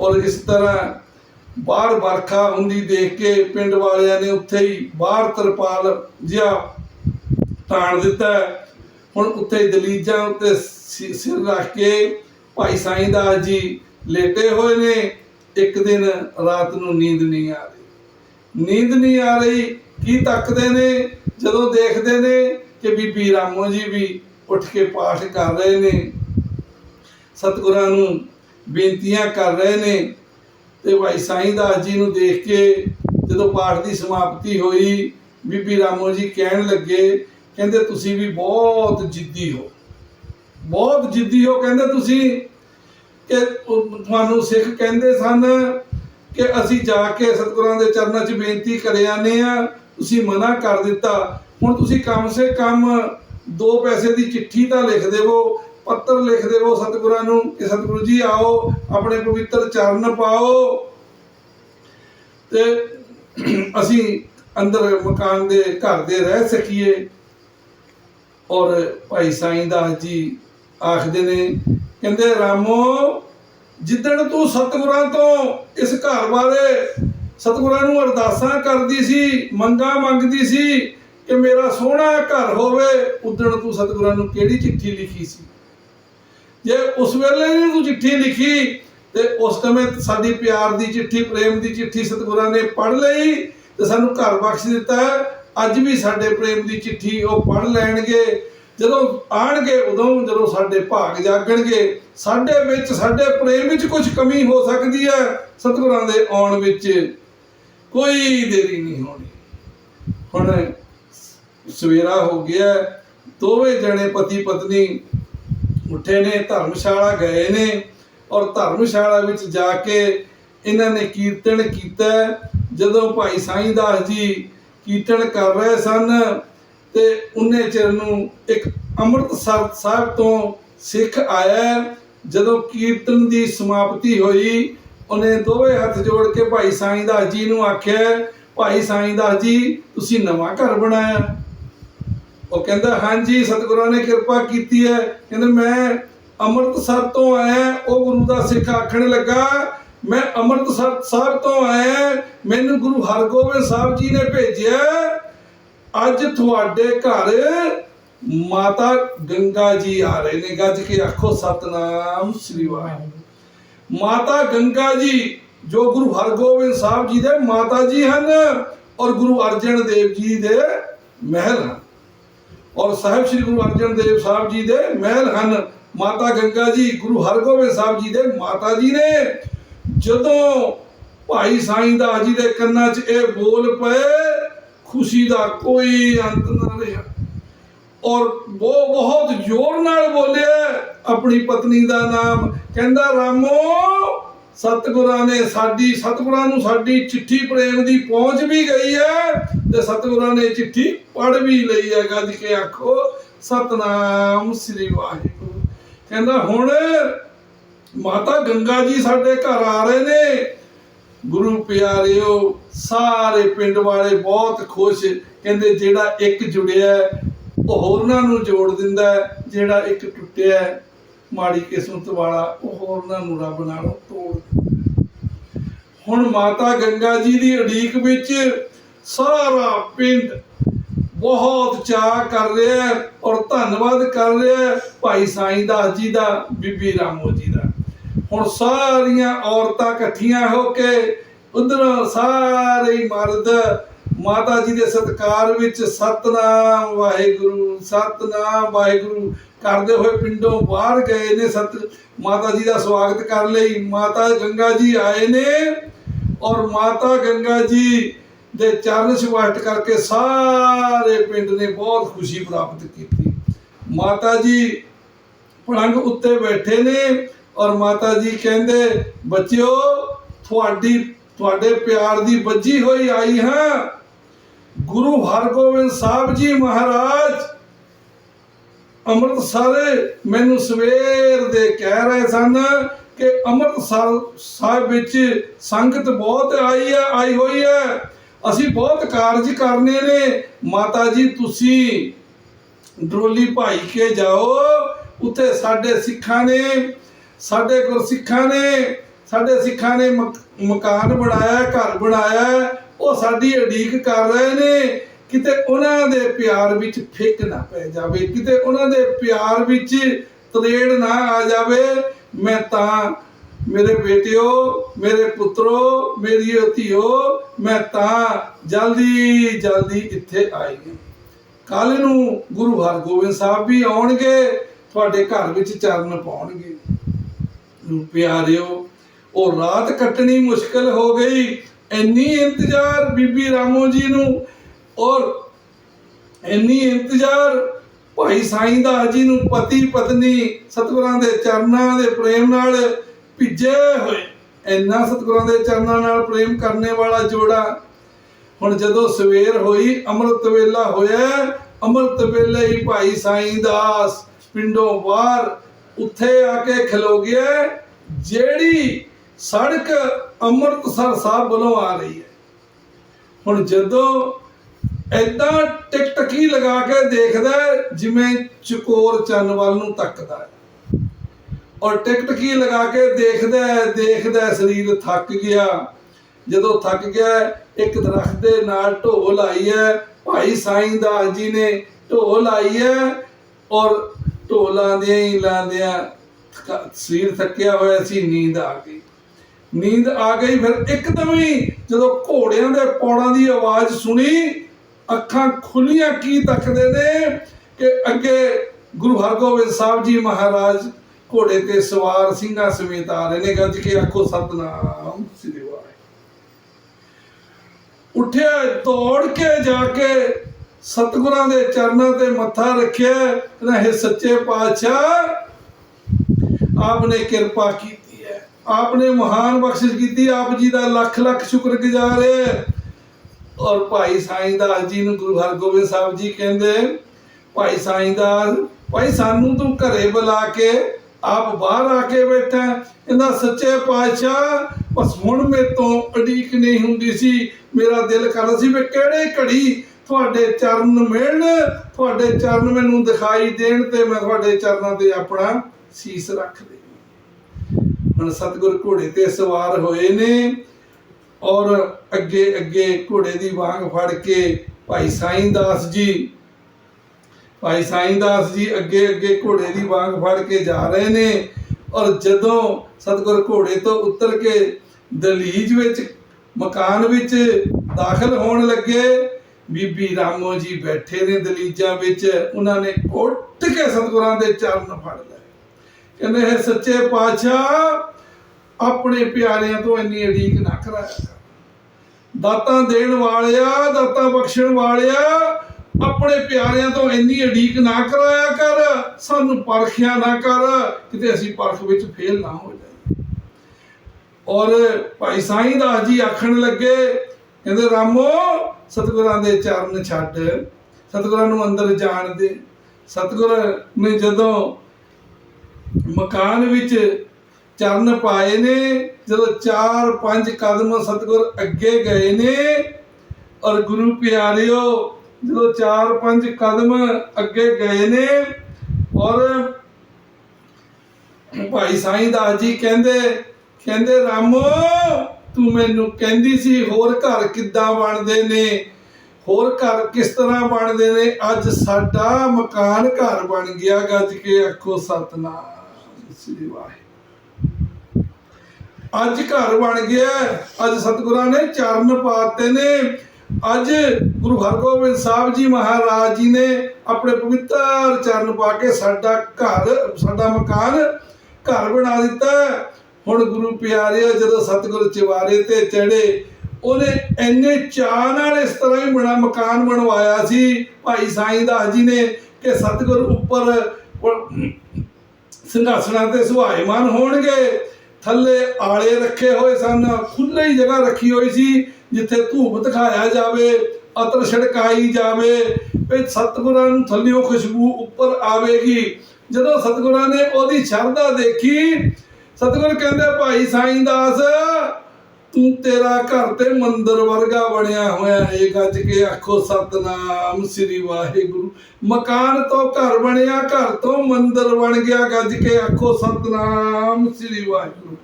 ਔਰ ਇਸ ਤਰ੍ਹਾਂ ਬਾਹਰ ਵਰਖਾ ਹੁੰਦੀ ਦੇਖ ਕੇ ਪਿੰਡ ਵਾਲਿਆਂ ਨੇ ਉੱਥੇ ਹੀ ਬਾਹਰ ਤਰਪਾਲ ਜਿਹਾ ਟਾਣ ਦਿੱਤਾ ਹੁਣ ਉੱਥੇ ਦਲੀਜਾਂ ਉੱਤੇ ਸਿਰ ਰੱਖ ਕੇ ਭਾਈ ਸਾਈਂ ਦਾਸ ਜੀ ਲੇਟੇ ਹੋਏ ਨੇ, ਇੱਕ ਦਿਨ ਰਾਤ ਨੂੰ ਨੀਂਦ ਨਹੀਂ ਆ ਰਹੀ। ਨੀਂਦ ਨਹੀਂ ਆ ਰਹੀ, ਕੀ ਤੱਕਦੇ ਨੇ? ਜਦੋਂ ਦੇਖਦੇ ਨੇ ਕਿ ਬੀਬੀ ਰਾਮੋ ਜੀ ਵੀ ਉੱਠ ਕੇ ਪਾਠ ਕਰ ਰਹੇ ਨੇ, ਸਤਿਗੁਰਾਂ ਨੂੰ ਬੇਨਤੀਆਂ ਕਰ ਰਹੇ ਨੇ ਤੇ ਭਾਈ ਸਾਈਂ ਦਾਸ ਜੀ ਨੂੰ ਦੇਖ ਕੇ ਜਦੋਂ ਪਾਠ ਦੀ ਸਮਾਪਤੀ ਹੋਈ, ਬੀਬੀ ਰਾਮੋ ਜੀ ਕਹਿਣ ਲੱਗੇ ਕਹਿੰਦੇ ਤੁਸੀਂ ਵੀ ਬਹੁਤ ਜਿੱਦੀ ਹੋ। ਬਹੁਤ ਜਿੱਦੀ ਹੋ ਕਹਿੰਦੇ ਤੁਸੀਂ ਕਿ ਤੁਹਾਨੂੰ ਸਿੱਖ ਕਹਿੰਦੇ ਸਨ ਕਿ ਅਸੀਂ ਜਾ ਕੇ ਸਤਿਗੁਰਾਂ ਦੇ ਚਰਨਾਂ 'ਚ ਬੇਨਤੀ ਕਰ ਆਨੇ ਆ ਤੁਸੀਂ ਮਨਾ ਕਰ ਦਿੱਤਾ। ਹੁਣ ਤੁਸੀਂ ਕਮ ਸੇ ਕਮ ਦੋ ਪੈਸੇ ਦੀ ਚਿੱਠੀ ਤਾਂ ਲਿਖ ਦੇਵੋ, ਪੱਤਰ ਲਿਖ ਦੇਵੋ ਸਤਿਗੁਰਾਂ ਨੂੰ ਕਿ ਸਤਿਗੁਰੂ ਜੀ ਆਓ, ਆਪਣੇ ਪਵਿੱਤਰ ਚਰਨ ਪਾਓ। ਤੇ ਅਸੀਂ ਅੰਦਰ ਮਕਾਨ ਦੇ ਘਰ ਦੇ ਰਹਿ ਸਕੀਏ। ਔਰ ਭਾਈ ਸਾਈਂ ਦਾਸ ਜੀ ਆਖਦੇ ਨੇ, ਕਹਿੰਦੇ, ਰਾਮੋ, ਜਿੱਦਣ ਤੂੰ ਸਤਿਗੁਰਾਂ ਤੋਂ ਇਸ ਘਰ ਬਾਰੇ ਸਤਿਗੁਰਾਂ ਨੂੰ ਅਰਦਾਸਾਂ ਕਰਦੀ ਸੀ, ਮੰਗਾਂ ਮੰਗਦੀ ਸੀ ਕਿ ਮੇਰਾ ਸੋਹਣਾ ਘਰ ਹੋਵੇ, ਉਦਣ ਤੂੰ ਸਤਿਗੁਰਾਂ ਨੂੰ ਕਿਹੜੀ ਚਿੱਠੀ ਲਿਖੀ ਸੀ? ਜੇ ਉਸ ਵੇਲੇ ਨਹੀਂ ਤੂੰ ਚਿੱਠੀ ਲਿਖੀ, ਤੇ ਉਸ ਸਮੇਂ ਸਾਡੀ ਪਿਆਰ ਦੀ ਚਿੱਠੀ, ਪ੍ਰੇਮ ਦੀ ਚਿੱਠੀ ਸਤਿਗੁਰਾਂ ਨੇ ਪੜ੍ਹ ਲਈ ਤੇ ਸਾਨੂੰ ਘਰ ਬਖਸ਼ ਦਿੱਤਾ। ਅੱਜ ਵੀ ਸਾਡੇ ਪ੍ਰੇਮ ਦੀ ਚਿੱਠੀ ਉਹ ਪੜ੍ਹ ਲੈਣਗੇ। ਜਦੋਂ ਆਣਗੇ, ਉਦੋਂ ਜਦੋਂ ਸਾਡੇ ਭਾਗ ਜਾਗਣਗੇ, ਸਾਡੇ ਵਿੱਚ, ਸਾਡੇ ਪ੍ਰੇਮ ਵਿੱਚ ਕੁਝ ਕਮੀ ਹੋ ਸਕਦੀ ਹੈ ਸਤਿਗੁਰਾਂ ਦੇ ਆਉਣ ਵਿੱਚ। ਕੋਈ ਦੇਰੀ ਨਹੀਂ ਹੋਣੀ। ਹੁਣ ਸਵੇਰਾ ਹੋ ਗਿਆ ਦੋਵੇਂ ਜਣੇ ਪਤੀ ਪਤਨੀ ਉੱਠੇ ਨੇ, ਧਰਮਸ਼ਾਲਾ ਗਏ ਨੇ ਔਰ ਧਰਮਸ਼ਾਲਾ ਵਿੱਚ ਜਾ ਕੇ ਇਹਨਾਂ ਨੇ ਕੀਰਤਨ ਕੀਤਾ। ਜਦੋਂ ਭਾਈ ਸਾਈਂ ਦਾਸ ਜੀ ਕੀਰਤਨ ਕਰ ਰਹੇ ਸਨ ਤੇ ਉਹਨੇ ਚਿਰ ਨੂੰ ਇੱਕ ਅੰਮ੍ਰਿਤਸਰ ਸਾਹਿਬ ਤੋਂ ਸਿੱਖ ਆਇਆ ਜਦੋਂ ਕੀਰਤਨ ਦੀ ਸਮਾਪਤੀ ਹੋਈ, ਉਹਨੇ ਦੋਵੇਂ ਹੱਥ ਜੋੜ ਕੇ ਭਾਈ ਸਾਈਂ ਦਾਸ ਜੀ ਨੂੰ ਆਖਿਆ, ਭਾਈ ਸਾਈਂ ਦਾਸ ਜੀ, ਤੁਸੀਂ ਨਵਾਂ ਘਰ ਬਣਾਇਆ ਉਹ ਕਹਿੰਦਾ, ਹਾਂਜੀ, ਸਤਿਗੁਰਾਂ ਨੇ ਕਿਰਪਾ ਕੀਤੀ ਹੈ। ਕਹਿੰਦਾ, ਮੈਂ ਅੰਮ੍ਰਿਤਸਰ ਤੋਂ ਆਇਆ, ਉਹ ਗੁਰੂ ਦਾ ਸਿੱਖ ਆਖਣ ਲੱਗਾ ਮੈਂ ਅੰਮ੍ਰਿਤਸਰ ਸਾਹਿਬ ਤੋਂ ਆਇਆ ਮੈਨੂੰ ਗੁਰੂ ਹਰਗੋਬਿੰਦ ਸਾਹਿਬ ਜੀ ਨੇ ਭੇਜਿਆ ਅੱਜ ਤੁਹਾਡੇ ਘਰ ਮਾਤਾ ਗੰਗਾ ਜੀ ਆ ਰਹੇ ਨੇ। ਗੱਜ ਕੇ ਆਖੋ, ਸਤਨਾਮ ਸ੍ਰੀ ਵਾਹਿਗੁਰੂ। ਮਾਤਾ ਗੰਗਾ ਜੀ, ਜੋ ਗੁਰੂ ਹਰਗੋਬਿੰਦ ਸਾਹਿਬ ਜੀ ਦੇ ਮਾਤਾ ਜੀ ਹਨ ਔਰ ਗੁਰੂ ਅਰਜਨ ਦੇਵ ਜੀ ਦੇ ਮਹਿਲ ਹਨ। ਔਰ ਸਾਹਿਬ ਸ੍ਰੀ ਗੁਰੂ ਅਰਜਨ ਦੇਵ ਸਾਹਿਬ ਜੀ ਦੇ ਮਹਿਲ ਹਨ। ਮਾਤਾ ਗੰਗਾ ਜੀ, ਗੁਰੂ ਹਰਗੋਬਿੰਦ ਸਾਹਿਬ ਜੀ ਦੇ ਮਾਤਾ ਜੀ ਨੇ ਜਦੋਂ ਭਾਈ ਸਾਈਂ ਦਾਸ ਜੀ ਦੇ ਕੰਨਾਂ 'ਚ ਇਹ ਬੋਲ ਪਏ, ਖੁਸ਼ੀ ਦਾ ਕੋਈ ਅੰਤ ਨਾ ਰਿਹਾ। ਔਰ ਉਹ ਬਹੁਤ ਜ਼ੋਰ ਨਾਲ ਬੋਲਿਆ, ਆਪਣੀ ਪਤਨੀ ਦਾ ਨਾਮ। ਕਹਿੰਦਾ, ਰਾਮੋ, ਸਤਿਗੁਰਾਂ ਨੇ ਸਾਡੀ, ਸਤਿਗੁਰਾਂ ਨੂੰ ਸਾਡੀ ਚਿੱਠੀ ਪ੍ਰੇਮ ਦੀ ਪਹੁੰਚ ਵੀ ਗਈ ਹੈ ਤੇ ਸਤਿਗੁਰਾਂ ਨੇ ਚਿੱਠੀ ਪੜ ਵੀ ਲਈ ਹੈ। ਗੱਜ ਕੇ ਆਖੋ, ਸਤਨਾਮ ਸ੍ਰੀ ਵਾਹਿਗੁਰੂ। ਕਹਿੰਦਾ, ਹੁਣ ਮਾਤਾ ਗੰਗਾ ਜੀ ਸਾਡੇ ਘਰ ਆ ਰਹੇ ਨੇ। ਗੁਰੂ ਪਿਆਰਿਓ, ਸਾਰੇ ਪਿੰਡ ਵਾਲੇ ਬਹੁਤ ਖੁਸ਼। ਕਹਿੰਦੇ ਜਿਹੜਾ ਇੱਕ ਜੁੜਿਆ ਉਹ ਹੋਰਨਾਂ ਨੂੰ ਜੋੜ ਦਿੰਦਾ ਜਿਹੜਾ ਇੱਕ ਟੁੱਟਿਆ ਮਾੜੀ ਕਿਸਮਤ ਵਾਲਾ, ਉਹ ਹੋਰਨਾਂ ਨੂੰ ਰੱਬ ਨਾਲੋਂ ਤੋੜ ਦਿੰਦਾ। ਹੁਣ ਮਾਤਾ ਗੰਗਾ ਜੀ ਦੀ ਉਡੀਕ ਵਿੱਚ ਸਾਰਾ ਪਿੰਡ ਬਹੁਤ ਚਾਅ ਕਰ ਰਿਹਾ ਔਰ ਧੰਨਵਾਦ ਕਰ ਰਿਹਾ ਭਾਈ ਸਾਈਂ ਦਾਸ ਜੀ ਦਾ, ਬੀਬੀ ਰਾਮੋ ਜੀ ਦਾ। ਹੁਣ ਸਾਰੀਆਂ ਔਰਤਾਂ ਇਕੱਠੀਆਂ ਹੋ ਕੇ ਉਧਰੋਂ ਸਾਰੇ ਮਰਦ ਮਾਤਾ ਜੀ ਦੇ ਸਤਕਾਰ ਵਿੱਚ ਸਤਨਾਮ ਵਾਹਿਗੁਰੂ ਸਤਨਾਮ ਵਾਹਿਗੁਰੂ ਕਰਦੇ ਹੋਏ ਪਿੰਡੋਂ ਬਾਹਰ ਗਏ ਨੇ ਸਤ ਮਾਤਾ ਜੀ ਦਾ ਸਵਾਗਤ ਕਰ ਲਈ। ਮਾਤਾ ਗੰਗਾ ਜੀ ਆਏ ਨੇ ਔਰ ਮਾਤਾ ਗੰਗਾ ਜੀ ਦੇ ਚਰਨ ਸਵਾਗਤ ਕਰਕੇ ਸਾਰੇ ਪਿੰਡ ਨੇ ਬਹੁਤ ਖੁਸ਼ੀ ਪ੍ਰਾਪਤ ਕੀਤੀ। ਮਾਤਾ ਜੀ ਪਲੰਗ ਉੱਤੇ ਬੈਠੇ ਨੇ। ਔਰ ਮਾਤਾ ਜੀ ਕਹਿੰਦੇ, ਬੱਚਿਓ, ਤੁਹਾਡੀ, ਤੁਹਾਡੇ ਪਿਆਰ ਦੀ ਵੱਜੀ ਹੋਈ ਆਈ ਹਾਂ। ਗੁਰੂ ਹਰਗੋਬਿੰਦ ਸਾਹਿਬ ਜੀ ਮਹਾਰਾਜ ਅੰਮ੍ਰਿਤਸਰ ਮੈਨੂੰ ਸਵੇਰ ਦੇ ਕਹਿ ਰਹੇ ਸਨ ਕਿ ਅੰਮ੍ਰਿਤਸਰ ਸਾਹਿਬ ਵਿੱਚ ਸੰਗਤ ਬਹੁਤ ਆਈ ਹੈ, ਆਈ ਹੋਈ ਹੈ। ਅਸੀਂ ਬਹੁਤ ਕਾਰਜ ਕਰਨੇ ਨੇ। ਮਾਤਾ ਜੀ, ਤੁਸੀਂ ਡਰੋਲੀ ਭਾਈ ਕੇ ਜਾਓ। ਉੱਥੇ ਸਾਡੇ ਸਿੱਖਾਂ ਨੇ ਸਾਡੇ ਗੁਰਸਿੱਖਾਂ ਨੇ, ਸਾਡੇ ਸਿੱਖਾਂ ਨੇ ਮਕ- ਮਕਾਨ ਬਣਾਇਆ, ਘਰ ਬਣਾਇਆ, ਉਹ ਸਾਡੀ ਉਡੀਕ ਕਰ ਰਹੇ ਨੇ। ਕਿਤੇ ਉਹਨਾਂ ਦੇ ਪਿਆਰ ਵਿੱਚ ਫਿੱਕ ਨਾ ਪੈ ਜਾਵੇ, ਕਿਤੇ ਉਹਨਾਂ ਦੇ ਪਿਆਰ ਵਿੱਚ ਤਰੇੜ ਨਾ ਆ ਜਾਵੇ, ਮੈਂ ਤਾਂ ਮੇਰੇ ਬੇਟਿਓ, ਮੇਰੇ ਪੁੱਤਰੋ, ਮੇਰੀ ਧੀਓ, ਮੈਂ ਤਾਂ ਜਲਦੀ ਜਲਦੀ ਇੱਥੇ ਆਈ ਹਾਂ। ਕੱਲ ਨੂੰ ਗੁਰੂ ਹਰਗੋਬਿੰਦ ਸਾਹਿਬ ਵੀ ਆਉਣਗੇ, ਤੁਹਾਡੇ ਘਰ ਵਿੱਚ ਚਰਨ ਪਾਉਣਗੇ। ਨੂੰ ਪਿਆਰਿਓ ਉਹ ਰਾਤ ਕੱਟਣੀ ਮੁਸ਼ਕਲ ਹੋ ਗਈ। ਇੰਨੀ ਇੰਤਜ਼ਾਰ ਬੀਬੀ ਰਾਮੋ ਜੀ ਨੂੰ। ਔਰ ਇੰਨੀ ਇੰਤਜ਼ਾਰ ਭਾਈ ਸਾਈਂ ਦਾਸ ਜੀ ਨੂੰ ਪਤੀ ਪਤਨੀ ਸਤਿਗੁਰਾਂ ਦੇ ਚਰਨਾਂ ਦੇ ਪ੍ਰੇਮ ਨਾਲ ਭਿੱਜੇ ਹੋਏ। ਇੰਨਾ ਸਤਿਗੁਰਾਂ ਦੇ ਚਰਨਾਂ ਨਾਲ ਪ੍ਰੇਮ ਕਰਨੇ ਵਾਲਾ ਜੋੜਾ। ਹੁਣ ਜਦੋਂ ਸਵੇਰ ਹੋਈ, ਅੰਮ੍ਰਿਤ ਵੇਲਾ ਹੋਇਆ। ਅੰਮ੍ਰਿਤ ਵੇਲੇ ਹੀ ਭਾਈ ਸਾਈਂ ਦਾਸ ਪਿੰਡੋਂ ਬਾਹਰ ਉੱਥੇ ਆ ਕੇ ਖਲੋ ਗਿਆ ਜਿਹੜੀ ਸੜਕ ਅੰਮ੍ਰਿਤਸਰ ਸਾਹਿਬ ਵੱਲੋਂ ਆ ਰਹੀ ਹੈ। ਹੁਣ ਜਦੋਂ ਐਦਾਂ ਟਿਕਟਕੀ ਲਗਾ ਕੇ ਦੇਖਦਾ ਜਿਵੇਂ ਚਕੋਰ ਚੰਨ ਵੱਲ ਨੂੰ ਤੱਕਦਾ ਹੈ। ਔਰ ਟਿਕਟਕੀ ਲਗਾ ਕੇ ਦੇਖਦਾ ਦੇਖਦਾ ਸਰੀਰ ਥੱਕ ਗਿਆ। ਜਦੋਂ ਥੱਕ ਗਿਆ, ਇੱਕ ਦਰਖਤ ਦੇ ਨਾਲ ਢੋਲ ਆਈ ਹੈ। ਭਾਈ ਸਾਈਂ ਦਾਸ ਜੀ ਨੇ ਢੋਲ ਆਈ ਹੈ ਔਰ ਢੋਲਾਂ ਦੇ ਹੀ ਲਾਉਂਦਿਆਂ ਸਰੀਰ ਥੱਕਿਆ ਹੋਇਆ ਸੀ, ਨੀਂਦ ਆ ਗਈ। ਨੀਂਦ ਆ ਗਈ, ਫਿਰ ਇੱਕਦਮ ਹੀ ਜਦੋਂ ਘੋੜਿਆਂ ਦੇ ਪੌੜਾਂ ਦੀ ਆਵਾਜ਼ ਸੁਣੀ, ਅੱਖਾਂ ਖੁੱਲੀਆਂ ਕੀ ਤੱਕਦੇ ਨੇ ਕਿ ਅੱਗੇ ਗੁਰੂ ਹਰਗੋਬਿੰਦ ਸਾਹਿਬ ਜੀ ਮਹਾਰਾਜ ਘੋੜੇ ਤੇ ਸਵਾਰ ਸਿੰਘਾਂ ਸਮੇਤ ਆ ਰਹੇ ਨੇ। ਗੱਜ ਕੇ ਆਖੋ, ਸਤਨਾਮ ਸ੍ਰੀ ਵਾਹਿਗੁਰੂ। ਉੱਠਿਆ, ਦੌੜ ਕੇ ਜਾ ਕੇ ਸਤਿਗੁਰਾਂ ਦੇ ਚਰਨਾਂ ਤੇ ਮੱਥਾ ਰੱਖਿਆ ਕਹਿੰਦਾ ਸੱਚੇ ਪਾਤਸ਼ਾਹ, ਆਪਨੇ ਕਿਰਪਾ ਕੀਤੀ ਹੈ। ਆਪਨੇ ਮਹਾਨ ਬਖਸ਼ਿਸ਼ ਕੀਤੀ ਆਪ ਜੀ ਦਾ ਲੱਖ ਲੱਖ ਸ਼ੁਕਰਗੁਜ਼ਾਰ ਹੈ। ਔਰ ਭਾਈ ਸਾਈਂ ਦਾਸ ਜੀ ਨੂੰ ਗੁਰੂ ਹਰਗੋਬਿੰਦ ਸਾਹਿਬ ਜੀ ਕਹਿੰਦੇ, ਭਾਈ ਸਾਈਂ ਦਾਸ ਭਾਈ ਸਾਨੂੰ ਤੂੰ ਘਰੇ ਬੁਲਾ ਕੇ, ਆਪ ਬਾਹਰ ਆ ਕੇ ਬੈਠਾ ਇਹਦਾ ਸੱਚੇ ਪਾਤਸ਼ਾਹ, ਬਸ ਹੁਣ ਮੇਰੇ ਤੋਂ ਅੜੀਕ ਨਹੀਂ ਹੁੰਦੀ ਸੀ। ਮੇਰਾ ਦਿਲ ਕਰਦਾ ਸੀ ਵੀ ਕਿਹੜੇ ਘੜੀ ਤੁਹਾਡੇ ਚਰਨ ਮਿਲਣ, ਤੁਹਾਡੇ ਚਰਨ ਮੈਨੂੰ ਦਿਖਾਈ ਦੇਣ ਤੇ ਮੈਂ ਤੁਹਾਡੇ ਚਰਨਾਂ ਤੇ ਆਪਣਾ ਸੀਸ ਰੱਖ ਦੇ ਹੁਣ ਸਤਿਗੁਰ ਘੋੜੇ ਤੇ ਸਵਾਰ ਹੋਏ ਨੇ ਔਰ ਅੱਗੇ ਅੱਗੇ ਘੋੜੇ ਦੀ ਵਾਂਗ ਫੜ ਕੇ ਭਾਈ ਸਾਈਂ ਦਾਸ ਜੀ, ਭਾਈ ਸਾਈਂ ਦਾਸ ਜੀ ਅੱਗੇ ਅੱਗੇ ਘੋੜੇ ਦੀ ਵਾਂਗ ਫੜ ਕੇ ਜਾ ਰਹੇ ਨੇ ਔਰ ਜਦੋਂ ਸਤਿਗੁਰ ਘੋੜੇ ਤੋਂ ਉਤਰ ਕੇ ਦਲੀਜ ਵਿੱਚ, ਮਕਾਨ ਵਿੱਚ ਦਾਖਲ ਹੋਣ ਲੱਗੇ ਬੀਬੀ ਰਾਮੋ ਜੀ ਬੈਠੇ ਨੇ ਦਲੀਜਾਂ ਵਿੱਚ, ਉਹਨਾਂ ਨੇ ਉੱਠ ਕੇ ਸਤਿਗੁਰਾਂ ਦੇ ਚਰਨ ਫੜ ਲਏ। ਕਹਿੰਦੇ, ਹੈ ਸੱਚੇ ਪਾਤਸ਼ਾਹ, ਆਪਣੇ ਪਿਆਰਿਆਂ ਤੋਂ ਇੰਨੀ ਅੜੀਕ ਨਾ ਕਰਾਇਆ ਦਾਤਾਂ ਦੇਣ ਵਾਲਿਆ, ਦਾਤਾਂ ਬਖਸ਼ਣ ਵਾਲਿਆ, ਆਪਣੇ ਪਿਆਰਿਆਂ ਤੋਂ ਇੰਨੀ ਅੜੀਕ ਨਾ ਕਰਾਇਆ ਕਰ, ਸਾਨੂੰ ਪਰਖਿਆ ਨਾ ਕਰ, ਕਿਤੇ ਅਸੀਂ ਪਰਖ ਵਿੱਚ ਫੇਲ ਨਾ ਹੋ ਜਾਈਏ। ਔਰ ਭਾਈ ਸਾਈਂ ਦਾਸ ਜੀ ਆਖਣ ਲੱਗੇ ਕਹਿੰਦੇ, ਰਾਮੋ, ਸਤਿਗੁਰਾਂ ਦੇ ਚਰਨ ਛੱਡ। ਸਤਿਗੁਰਾਂ ਨੂੰ ਅੰਦਰ ਜਾਣ ਦੇ। ਸਤਿਗੁਰ ਨੇ ਜਦੋਂ ਮਕਾਨ ਵਿੱਚ ਚਰਨ ਪਾਏ ਨੇ, ਜਦੋਂ 4-5 ਕਦਮ ਸਤਿਗੁਰ ਅੱਗੇ ਗਏ ਨੇ, ਔਰ ਗੁਰੂ ਪਿਆਰਿਓ, ਜਦੋਂ 4-5 ਕਦਮ ਅੱਗੇ ਗਏ ਨੇ, ਔਰ ਭਾਈ ਸਾਈਂ ਦਾਸ ਜੀ ਕਹਿੰਦੇ ਕਹਿੰਦੇ, ਰਾਮੋ ਤੂੰ ਮੈਨੂੰ ਕਹਿੰਦੀ ਸੀ, ਹੋਰ ਘਰ ਕਿੱਦਾਂ ਬਣਦੇ ਨੇ? ਹੋਰ ਘਰ ਕਿਸ ਤਰ੍ਹਾਂ ਬਣਦੇ ਨੇ? ਅੱਜ ਸਾਡਾ ਮਕਾਨ ਘਰ ਬਣ ਗਿਆ, ਗੱਜ ਕੇ ਆਖੋ, ਸਤਨਾਮ ਸ੍ਰੀ ਵਾਹਿਗੁਰੂ। ਅੱਜ ਘਰ ਬਣ ਗਿਆ, ਅੱਜ ਸਤਿਗੁਰਾਂ ਨੇ ਚਰਨ ਪਾਤੇ ਨੇ। ਅੱਜ ਗੁਰੂ ਹਰਗੋਬਿੰਦ ਸਾਹਿਬ ਜੀ ਮਹਾਰਾਜ ਜੀ ਨੇ ਆਪਣੇ ਪਵਿੱਤਰ ਚਰਨ ਪਾ ਕੇ ਸਾਡਾ ਘਰ, ਸਾਡਾ ਮਕਾਨ ਘਰ ਬਣਾ ਦਿੱਤਾ। ਹੁਣ ਗੁਰੂ ਪਿਆਰਿਓ, ਜਦੋਂ ਸਤਿਗੁਰ ਚਵਾਰੇ ਤੇ ਚੜੇ ਉਹਨੇ ਇੰਨੇ ਚਾਅ ਨਾਲ ਇਸ ਤਰ੍ਹਾਂ ਹੀ ਬਣਾ ਮਕਾਨ ਬਣਵਾਇਆ ਸੀ, ਭਾਈ ਸਾਈਂ ਦਾਸ ਜੀ ਨੇ, ਕਿ ਸਤਿਗੁਰ ਉੱਪਰ ਸਿੰਘਾਸਣਾਂ ਤੇ ਸੁਹਾਏਮਾਨ ਹੋਣਗੇ, ਥੱਲੇ ਆਲੇ ਰੱਖੇ ਹੋਏ ਸਨ ਖੁੱਲੇ ਹੀ ਜਗ੍ਹਾ ਰੱਖੀ ਹੋਈ ਸੀ, ਜਿੱਥੇ ਧੂਪ ਦਿਖਾਇਆ ਜਾਵੇ, ਅਤਰ ਛੜਕਾਈ ਜਾਵੇ, ਵੀ ਸਤਿਗੁਰਾਂ ਨੂੰ ਥੱਲਿਓਂ ਖੁਸ਼ਬੂ ਉੱਪਰ ਆਵੇਗੀ। ਜਦੋਂ ਸਤਿਗੁਰਾਂ ਨੇ ਉਹਦੀ ਸ਼ਰਧਾ ਦੇਖੀ ਸਤਿਗੁਰ ਕਹਿੰਦੇ, ਭਾਈ ਸਾਈਂ ਦਾਸ, ਤੂੰ ਤੇਰਾ ਘਰ ਤੇ ਮੰਦਰ ਵਰਗਾ ਬਣਿਆ ਹੋਇਆ ਹੈ। ਗੱਜ ਕੇ ਆਖੋ, ਸਤਨਾਮ ਸ੍ਰੀ ਵਾਹਿਗੁਰੂ। ਮਕਾਨ ਤੋਂ ਘਰ ਬਣਿਆ, ਘਰ ਤੋਂ ਮੰਦਰ ਬਣ ਗਿਆ, ਗੱਜ ਕੇ ਆਖੋ, ਸਤਨਾਮ ਸ੍ਰੀ ਵਾਹਿਗੁਰੂ।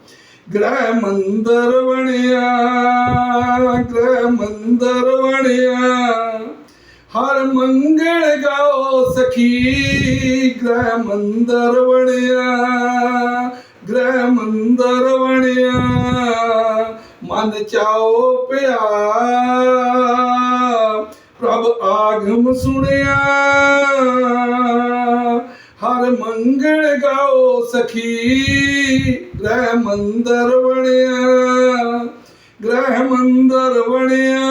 ਗ੍ਰਹਿ ਮੰਦਰ ਬਣਿਆ, ਗ੍ਰਹਿ ਮੰਦਰ ਬਣਿਆ। ਹਰ ਮੰਗਲ ਗਾਓ ਸਖੀ, ਗ੍ਰਹਿ ਮੰਦਰ ਬਣਿਆ। ਗ੍ਰਹਿ ਮੰਦਰ ਬਣਿਆ ਮਨ ਚਾਓ ਪਿਆ। ਪ੍ਰਭ ਆਗਮ ਸੁਣਿਆ। ਹਰ ਮੰਗਲ ਗਾਓ ਸਖੀ ਗ੍ਰਹਿ ਮੰਦਰ ਬਣਿਆ ਗ੍ਰਹਿ ਮੰਦਰ ਬਣਿਆ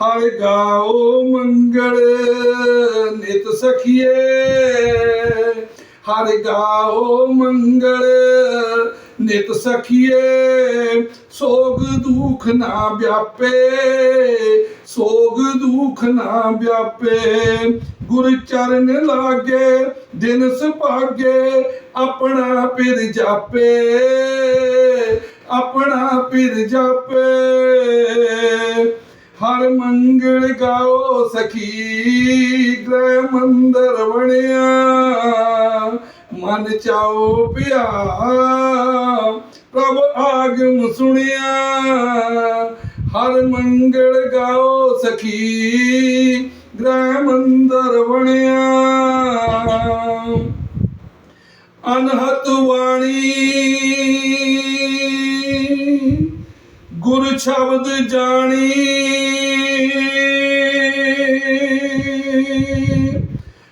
ਹਰ ਗਾਓ ਮੰਗਲ ਨਿਤ ਸਖੀਏ। ਹਰ ਗਾਓ ਮੰਗਲ, ਨਿਤ ਸਖੀਏ, ਸੋਗ ਦੁਖ ਨਾ ਵਿਆਪੇ, ਸੋਗ ਦੁਖ ਨਾ ਵਿਆਪੇ। ਗੁਰ ਚਰਨ ਲਾਗੇ, ਦਿਨ ਸੁਭਾਗੇ, ਆਪਣਾ ਪਿਰ ਜਾਪੇ, ਆਪਣਾ ਪਿਰ ਜਾਪੇ। ਹਰ ਮੰਗਲ ਗਾਓ ਸਖੀ, ਗ੍ਰਹਿ ਮੰਦਰ ਬਣਿਆ। ਮਨ ਚਾਓ ਪਿਆ ਪ੍ਰਭ ਆਗਮ ਸੁਣਿਆ। ਹਰ ਮੰਗਲ ਗਾਓ ਸਖੀ, ਗ੍ਰਹਿ ਮੰਦਰ ਬਣਿਆ। ਅਨਹਤ ਵਾਣੀ ਗੁਰ ਸ਼ਬਦ ਜਾਣੀ।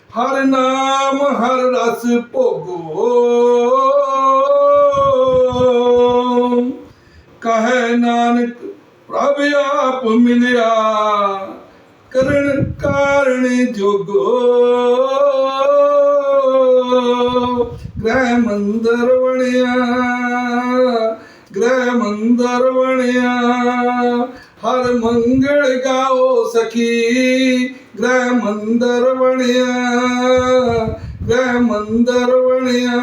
ਹਰ ਨਾਮ, ਹਰ ਰਸ ਭੋਗੋ। ਕਹੈ ਨਾਨਕ, ਪ੍ਰਭ ਆਪ ਮਿਲਿਆ। ਕਰਨ ਕਾਰਣ ਜੋਗੋ। ਗ੍ਰਹਿ ਮੰਦਰ ਬਣਿਆ। ਮੰਦਰ ਬਣਿਆ। ਹਰ ਮੰਗਲ ਗਾਓ ਸਖੀ, ਗ੍ਰਹਿ ਮੰਦਰ ਬਣਿਆ, ਗ੍ਰਹਿ ਮੰਦਰ ਬਣਿਆ।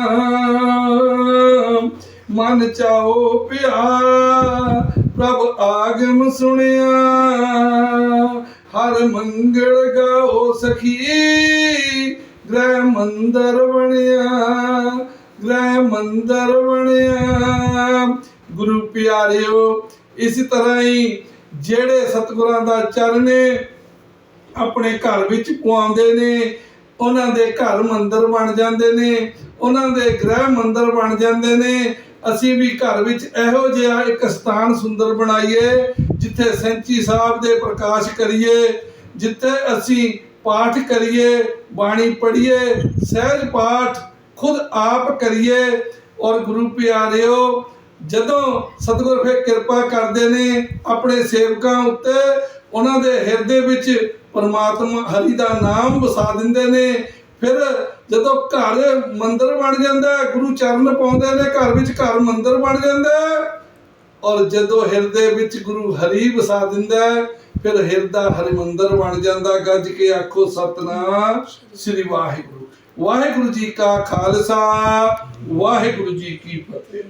ਮਨ ਚਾਓ ਪਿਆ ਪ੍ਰਭ ਆਗਮ ਸੁਣਿਆ। ਹਰ ਮੰਗਲ ਗਾਓ ਸਖੀ, ਗ੍ਰਹਿ ਮੰਦਰ ਬਣਿਆ, ਗ੍ਰਹਿ ਮੰਦਰ ਬਣਿਆ। ਗੁਰੂ ਪਿਆਰਿਓ, ਇਸੇ ਤਰ੍ਹਾਂ ਹੀ ਜਿਹੜੇ ਸਤਿਗੁਰਾਂ ਦਾ ਚਰਨੇ ਆਪਣੇ ਘਰ ਵਿੱਚ ਪਵਾਉਂਦੇ ਨੇ, ਉਹਨਾਂ ਦੇ ਘਰ ਮੰਦਰ ਬਣ ਜਾਂਦੇ ਨੇ, ਉਹਨਾਂ ਦੇ ਗ੍ਰਹਿ ਮੰਦਰ ਬਣ ਜਾਂਦੇ ਨੇ, ਅਸੀਂ ਵੀ ਘਰ ਵਿੱਚ ਇਹੋ ਜਿਹਾ ਇੱਕ ਸਥਾਨ ਸੁੰਦਰ ਬਣਾਈਏ, ਜਿੱਥੇ ਸੈਂਚੀ ਸਾਹਿਬ ਦੇ ਪ੍ਰਕਾਸ਼ ਕਰੀਏ, ਜਿੱਥੇ ਅਸੀਂ ਪਾਠ ਕਰੀਏ, ਬਾਣੀ ਪੜ੍ਹੀਏ, ਸਹਿਜ ਪਾਠ ਖੁਦ ਆਪ ਕਰੀਏ, ਔਰ ਗੁਰੂ ਪਿਆਰਿਓ ਜਦੋਂ ਸਤਿਗੁਰ ਫਿਰ ਕਿਰਪਾ ਕਰਦੇ ਨੇ ਆਪਣੇ ਸੇਵਕਾਂ ਉੱਤੇ, ਉਹਨਾਂ ਦੇ ਹਿਰਦੇ ਵਿੱਚ ਪਰਮਾਤਮਾ ਹਰੀ ਦਾ ਨਾਮ ਵਸਾ ਦਿੰਦੇ ਨੇ। ਫਿਰ ਜਦੋਂ ਘਰ ਮੰਦਰ ਬਣ ਜਾਂਦਾ, ਗੁਰੂ ਚਰਨ ਪਾਉਂਦੇ ਨੇ, ਘਰ ਵਿੱਚ ਘਰ ਮੰਦਰ ਬਣ ਜਾਂਦਾ, ਔਰ ਜਦੋਂ ਹਿਰਦੇ ਵਿੱਚ ਗੁਰੂ ਹਰੀ ਵਸਾ ਦਿੰਦਾ ਫਿਰ ਹਿਰਦਾ ਹਰਿ ਮੰਦਰ ਬਣ ਜਾਂਦਾ। ਗੱਜ ਕੇ ਆਖੋ, ਸਤਨਾਮ ਸ੍ਰੀ ਵਾਹਿਗੁਰੂ। ਵਾਹਿਗੁਰੂ ਜੀ ਕਾ ਖਾਲਸਾ, ਵਾਹਿਗੁਰੂ ਜੀ ਕੀ ਫਤਿਹ।